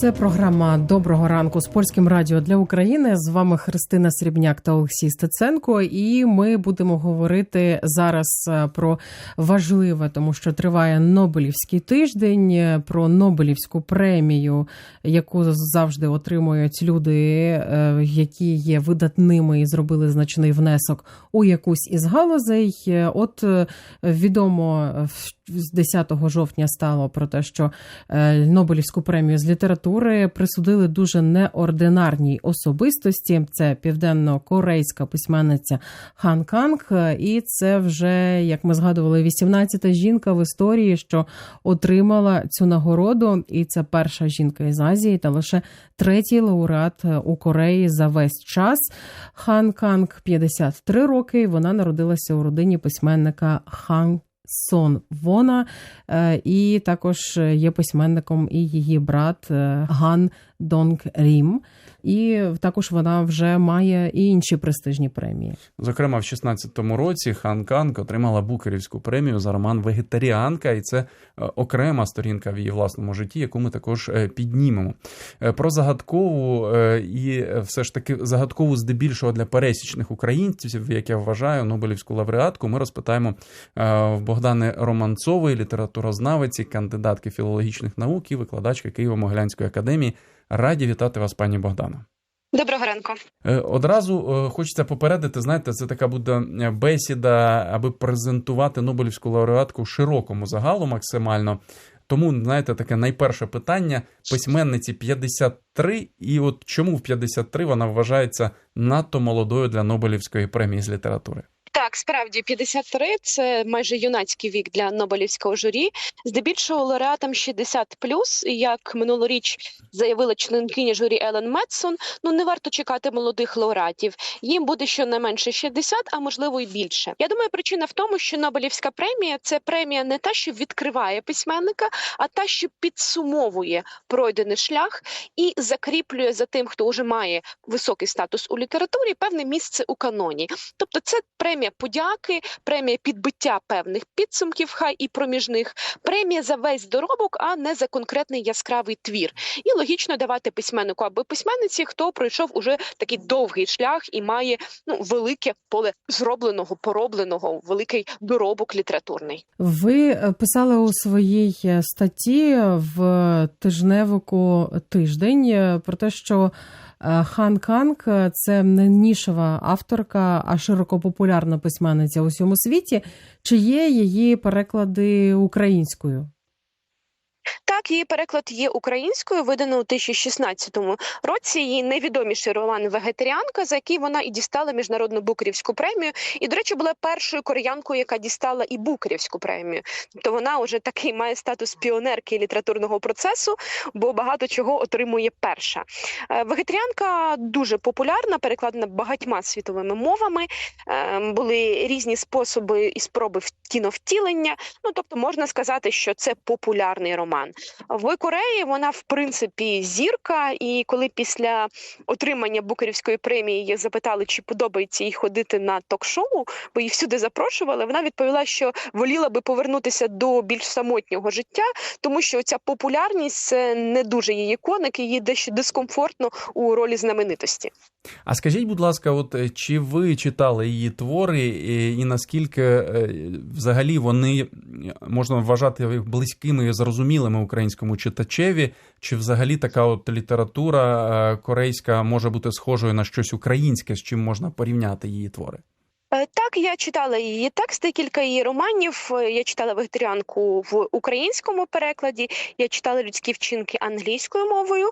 Це програма Доброго ранку з польським радіо для України. З вами Христина Срібняк та Олексій Стеценко. І ми будемо говорити зараз е, про важливе, тому що триває Нобелівський тиждень, е, про Нобелівську премію, яку завжди отримують люди, е, які є видатними і зробили значний внесок у якусь із галузей. От відомо з 10 жовтня стало про те, що Нобелівську премію з літератури присудили дуже неординарній особистості. Це південно-корейська письменниця Хан Канг. І це вже, як ми згадували, 18-та жінка в історії, що отримала цю нагороду. І це перша жінка із Азії та лише третій лауреат е, у Кореї за весь час. Хан Канг 53 роки. Вона народилася у родині письменника Хан. Сон Вона, Е, і також є письменником і її брат е, Ган Донг Рім. І також вона вже має і інші престижні премії. Зокрема, в 16-му році Хан Канг отримала Букерівську премію за роман Вегетаріанка, і це е, окрема сторінка в її власному житті, яку ми також е, піднімемо. Е, Про загадкову і все ж таки загадкову здебільшого для пересічних українців, як я вважаю, Нобелівську лауреатку. Ми розпитаємо в Богдани Романцової, літературознавиці, кандидатки філологічних наук і викладачки Києво-Могилянської академії. Раді вітати вас, пані Богдана. Доброго ранку. Е, Одразу е, хочеться попередити, знаєте, це така буде е, бесіда, аби презентувати Нобелівську лауреатку широкому загалу максимально. Тому, знаєте, таке найперше питання письменниці 53, і от чому в 53 вона вважається надто молодою для Нобелівської премії з літератури? Так, справді 53 – це майже юнацький вік для Нобелівського журі. Здебільшого лауреатам 60 І як минулоріч заявила членкиня журі Елен Метсон, ну не варто чекати молодих лауреатів. Їм буде щонайменше 60, а можливо й більше. Я думаю, причина в тому, що Нобелівська премія це премія не та, що відкриває письменника, а та, що підсумовує пройдений шлях і закріплює за тим, хто вже має високий статус у літературі, певне місце у каноні. Тобто, це премія подяки, премія підбиття певних підсумків, хай і проміжних, премія за весь доробок, а не за конкретний яскравий твір. І логічно давати письменнику або письменниці, хто пройшов уже такий довгий шлях і має ну велике поле зробленого, поробленого, великий доробок літературний. Ви е, писали у своїй е, статті в тижневику тиждень е, про те, що Хан Канг е, це не нішева авторка, а широкопопулярна письменниця у всьому світі. Чи є її переклади українською? Так, її переклад є українською, видано у 2016 році. Її найвідоміший роман Вегетаріанка, за який вона і дістала міжнародну букерівську премію. І, до речі, була першою кореянкою, яка дістала і букерівську премію. Тобто вона вже такий має статус піонерки літературного процесу, бо багато чого отримує перша. Е, Вегетаріанка дуже популярна, перекладена багатьма світовими мовами. Е, Були різні способи і спроби кіновтілення. Ну тобто, можна сказати, що це популярний роман. В Кореї вона в принципі зірка, і коли після отримання Букерівської премії її запитали, чи подобається їй ходити на ток-шоу, бо її всюди запрошували. Вона відповіла, що воліла би повернутися до більш самотнього життя, тому що ця популярність це не дуже її коник, їй дещо дискомфортно у ролі знаменитості. А скажіть, будь ласка, от е, чи ви читали її твори, і, і наскільки е, взагалі вони можна вважати близькими і зрозумілими українському читачеві? Чи взагалі така от література е, корейська може бути схожою на щось українське, з чим можна порівняти її твори? Е, Так, я читала її тексти, кілька її романів. Е, Я читала вегетаріанку в українському перекладі. Я читала людські вчинки англійською мовою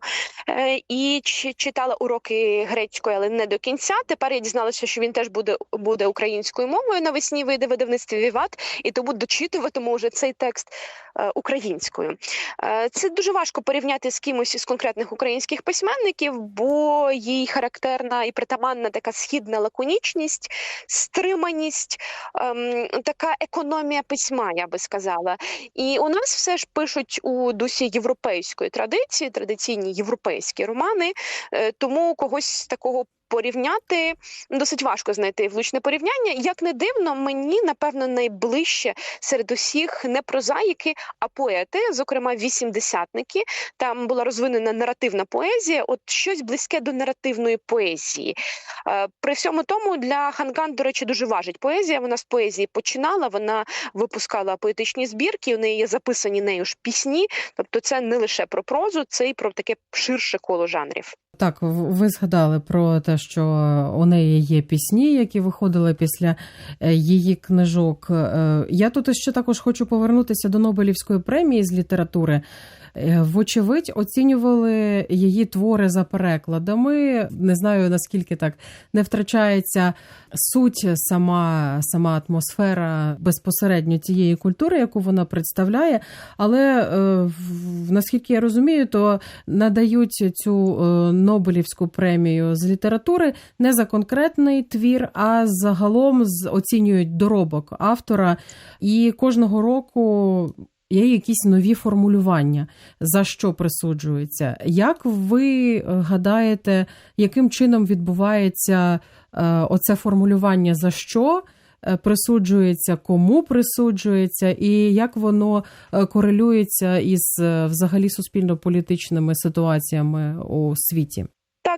е, і чи- читала уроки грецької, але не до кінця. Тепер я дізналася, що він теж буде буде українською мовою. Навесні вийде видавництві Віват, і тому дочитуватиму вже цей текст українською. Це дуже важко порівняти з кимось із конкретних українських письменників, бо їй характерна і притаманна така східна лаконічність стриманість, ем, така економія письма, я би сказала. І у нас все ж пишуть у дусі європейської традиції, традиційні європейські романи, е, тому когось такого порівняти досить важко знайти влучне порівняння. Як не дивно, мені напевно найближче серед усіх не прозаїки, а поети, зокрема вісімдесятники. Там була розвинена наративна поезія. От щось близьке до наративної поезії. Е, При всьому тому для Ханган, до речі, дуже важить поезія. Вона з поезії починала. Вона випускала поетичні збірки. У неї є записані нею ж пісні. Тобто, це не лише про прозу, це й про таке ширше коло жанрів. Так, ви згадали про те, що у неї є пісні, які виходили після е, її книжок. Е, Я тут ще також хочу повернутися до Нобелівської премії з літератури. Е, Вочевидь, оцінювали її твори за перекладами. Не знаю наскільки так не втрачається суть, сама, сама атмосфера безпосередньо тієї культури, яку вона представляє. Але е, наскільки я розумію, то надають цю е, Нобелівську премію з літератури не за конкретний твір, а загалом оцінюють доробок автора. І кожного року є якісь нові формулювання, за що присуджується. Як ви е, гадаєте, яким чином відбувається е, оце формулювання за що? е, Присуджується, кому присуджується, і як воно корелюється із взагалі суспільно-політичними ситуаціями у світі?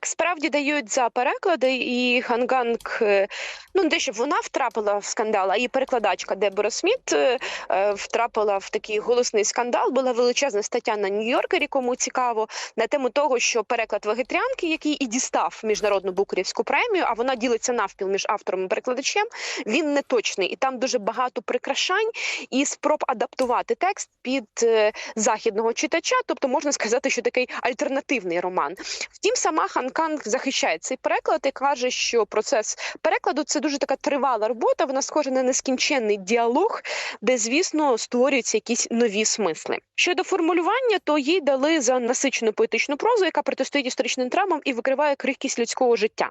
Так, справді дають за переклади, і Ханганг, е, ну не те, щоб вона втрапила в скандал, а її перекладачка Дебора Сміт е, е, втрапила в такий голосний скандал. Була величезна стаття на Нью-Йоркері, кому цікаво, на тему того, що переклад вегетаріанки, який і дістав міжнародну букерівську премію, а вона ділиться навпіл між автором і перекладачем. Він не точний, і там дуже багато прикрашань і спроб адаптувати текст під західного читача. Тобто можна сказати, що такий альтернативний роман. Втім, сама Ханканг захищає цей переклад і каже, що процес перекладу це дуже така тривала робота. Вона схожа на нескінченний діалог, де, звісно, створюються якісь нові смисли. Щодо формулювання, то їй дали за насичену поетичну прозу, яка протистоїть історичним травмам і викриває крихкість людського життя.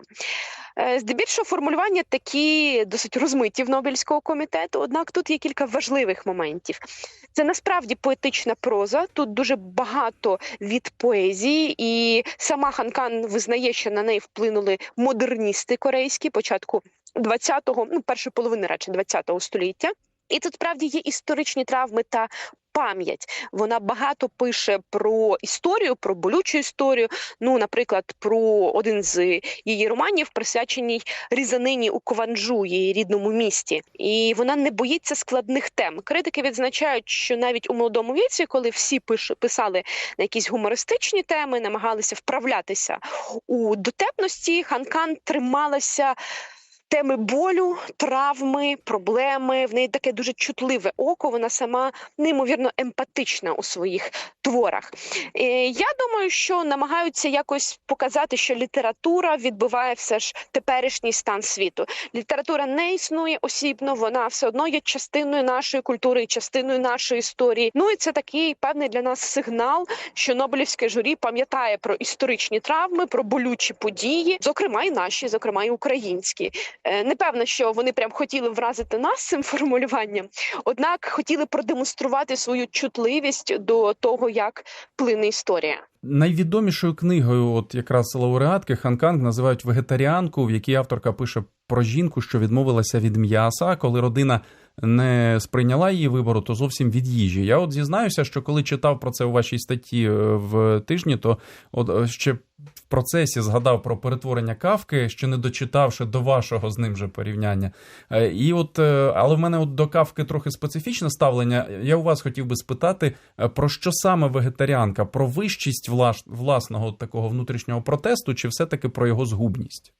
Е, Здебільшого формулювання такі досить розмиті в Нобелівського комітету. Однак тут є кілька важливих моментів. Це насправді поетична проза. Тут дуже багато від поезії, і сама Ханкан визнає, що на неї вплинули модерністи корейські початку 20-го, ну першої половини радше 20-го століття. І тут справді є історичні травми та пам'ять. Вона багато пише про історію, про болючу історію. Ну, наприклад, про один з її романів, присвячений різанині у Кванджу, її рідному місті. І вона не боїться складних тем. Критики відзначають, що навіть у молодому віці, коли всі писали на якісь гумористичні теми, намагалися вправлятися у дотепності, Ханкан трималася. Теми болю, травми, проблеми. В неї таке дуже чутливе око. Вона сама неймовірно емпатична у своїх творах. Я думаю, що намагаються якось показати, що література відбиває все ж теперішній стан світу. Література не існує осібно, вона все одно є частиною нашої культури частиною нашої історії. Ну і це такий певний для нас сигнал, що Нобелівське журі пам'ятає про історичні травми, про болючі події, зокрема і наші, зокрема і українські. Е, Не певна, що вони прям хотіли вразити нас цим формулюванням, однак хотіли продемонструвати свою чутливість до того, як плине історія. Найвідомішою книгою, от якраз лауреатки Ханканг називають вегетаріанку, в якій авторка пише про жінку, що відмовилася від м'яса, коли родина не сприйняла її вибору, то зовсім від їжі. Я от зізнаюся, що коли читав про це у вашій статті е, в тижні, то от е, ще в процесі згадав про перетворення кавки, ще не дочитавши до вашого з ним же порівняння. Е, І от, але в мене от до кавки трохи специфічне ставлення. Я у вас хотів би спитати, про що саме вегетаріанка? Про вищість власного такого внутрішнього протесту, чи все-таки про його згубність?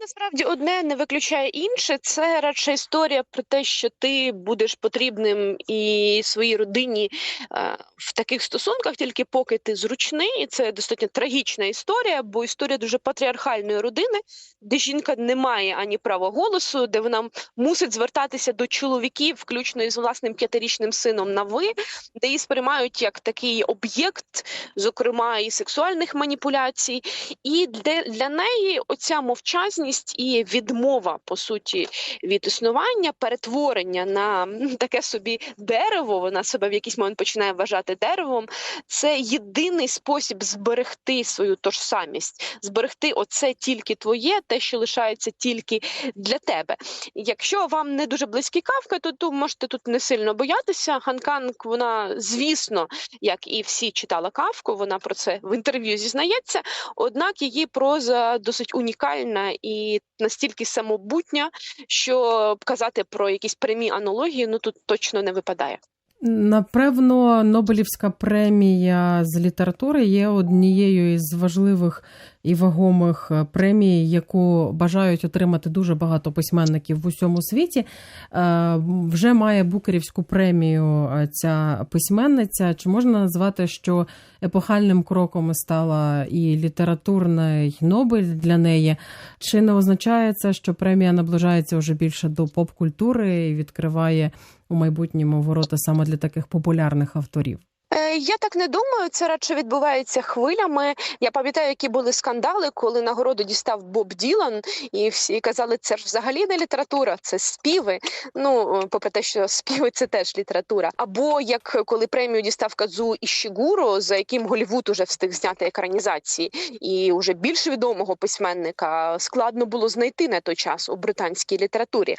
Насправді одне не виключає інше. Це радше історія про те, що ти будеш потрібним і своїй родині е, в таких стосунках, тільки поки ти зручний. І це достатньо трагічна історія, бо історія дуже патріархальної родини, де жінка не має ані права голосу, де вона мусить звертатися до чоловіків, включно із власним п'ятирічним сином на ви, де її сприймають як такий об'єкт, зокрема і сексуальних маніпуляцій. І для, для неї оця мовчазність. Незалежність і відмова по суті від існування, перетворення на таке собі дерево. Вона себе в якийсь момент починає вважати деревом. Це єдиний спосіб зберегти свою тожсамість, зберегти оце тільки твоє, те, що лишається тільки для тебе. Якщо вам не дуже близькі кавка, то тут можете тут не сильно боятися. Ханканг, вона звісно, як і всі читала кавку, вона про це в інтерв'ю зізнається. Однак її проза досить унікальна і настільки самобутня, що казати про якісь прямі аналогії ну тут точно не випадає. Напевно, Нобелівська премія з літератури є однією із важливих і вагомих е, премій, яку бажають отримати дуже багато письменників в усьому світі. Е, Вже має Букерівську премію е, ця письменниця. Чи можна назвати, що епохальним кроком стала і літературний Нобель для неї? Чи не означає це, що премія наближається вже більше до поп-культури і відкриває у майбутньому ворота саме для таких популярних авторів? Е, Я так не думаю, це радше відбувається хвилями. Я пам'ятаю, які були скандали, коли нагороду дістав Боб Ділан, і всі казали, це ж взагалі не література, це співи. Ну, е, попри те, що співи це теж література. Або як коли премію дістав Казу Іщігуро, за яким Голівуд уже встиг зняти екранізації, і уже більш відомого письменника складно було знайти на той час у британській літературі.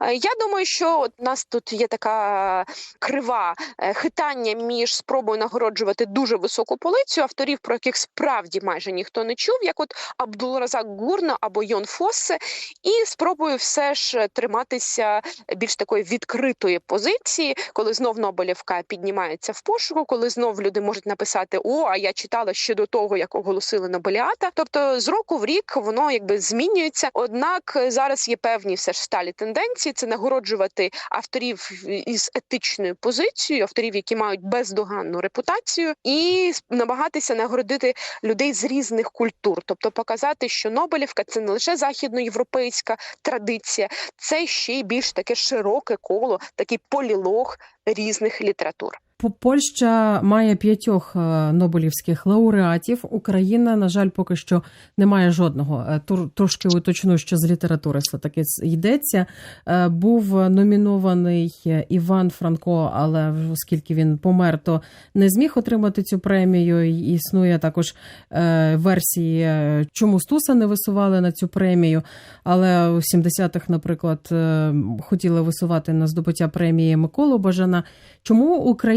Е, Я думаю, що у нас тут є така крива хитання між спробою нагороджувати дуже високу полицю авторів, про яких справді майже ніхто не чув, як от Абдулразак Гурна або Йон Фоссе, і спробою все ж триматися більш такої відкритої позиції, коли знов Нобелівка піднімається в пошуку, коли знов люди можуть написати О, а я читала ще до того, як оголосили Нобеліата. Тобто з року в рік воно якби змінюється. Однак зараз є певні все ж сталі тенденції. Це нагороджувати авторів із етичною позицією, авторів, які мають бездоганну репутацію, і намагатися нагородити людей з різних культур, тобто показати, що Нобелівка це не лише західноєвропейська традиція, це ще й більш таке широке коло, такий полілог різних літератур. По- Польща має п'ятьох е, нобелівських лауреатів. Україна, на жаль, поки що не має жодного. Е, Трошки уточну, що з літератури все таки йдеться. Е, Був номінований Іван Франко, але оскільки він помер, то не зміг отримати цю премію. Існує також версії, чому Стуса не висували на цю премію. Але у 70-х, наприклад, хотіли висувати на здобуття премії Миколу Бажана. Чому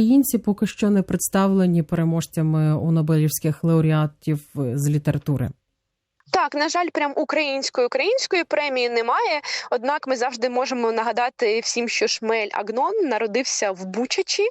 українці поки що не представлені переможцями у Нобелівських лауреатів з літератури? Так, на жаль, прям української української премії немає. Однак ми завжди можемо нагадати всім, що Шмель Агнон народився в Бучачі,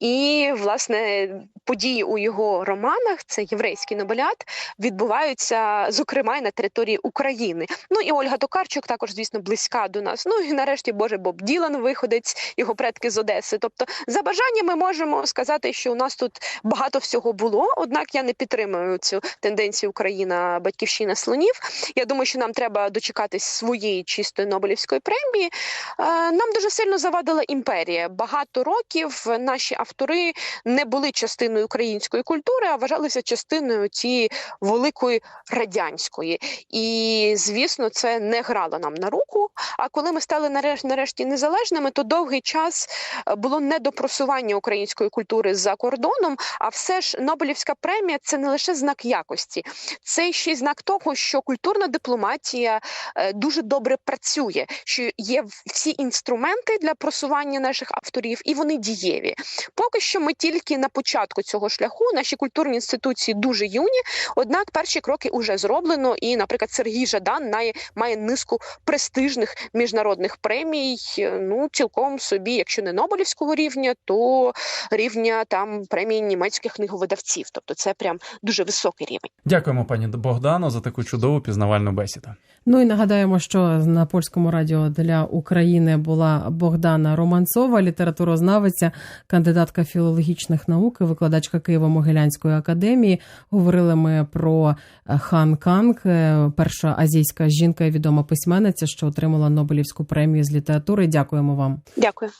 і власне події у його романах, це єврейський нобеліат, відбуваються зокрема і на території України. Ну і Ольга Токарчук також, звісно, близька до нас. Ну і нарешті Боже Боб Ділан, виходець, його предки з Одеси. Тобто, за бажанням ми можемо сказати, що у нас тут багато всього було. Однак я не підтримую цю тенденцію Україна батьківщина слонів. Я думаю, що нам треба дочекатись своєї чистої Нобелівської премії. Е, Нам дуже сильно завадила імперія. Багато років наші автори не були частиною української культури, а вважалися частиною цієї великої радянської. І звісно, це не грало нам на руку. А коли ми стали нарешті, незалежними, то довгий час е, було недопросування української культури за кордоном. А все ж Нобелівська премія це не лише знак якості, це ще й знак того, що культурна дипломатія е, дуже добре працює, що є всі інструменти для просування наших авторів, і вони дієві. Поки що ми тільки на початку цього шляху. Наші культурні інституції дуже юні. Однак перші кроки вже зроблено. І, наприклад, Сергій Жадан має, має низку престижних міжнародних премій. е, Ну цілком собі, якщо не Нобелівського рівня, то рівня там премії німецьких книговидавців. Тобто це прям дуже високий рівень. Дякуємо, пані Богдано, за таку чудову пізнавальну бесіду. Ну і нагадаємо, що на польському радіо для України була Богдана Романцова, літературознавиця, кандидатка філологічних наук, і викладачка Києво-Могилянської академії. Говорили ми про е, Хан Канг, е, перша азійська жінка і відома письменниця, що отримала Нобелівську премію з літератури. Дякуємо вам. Дякую.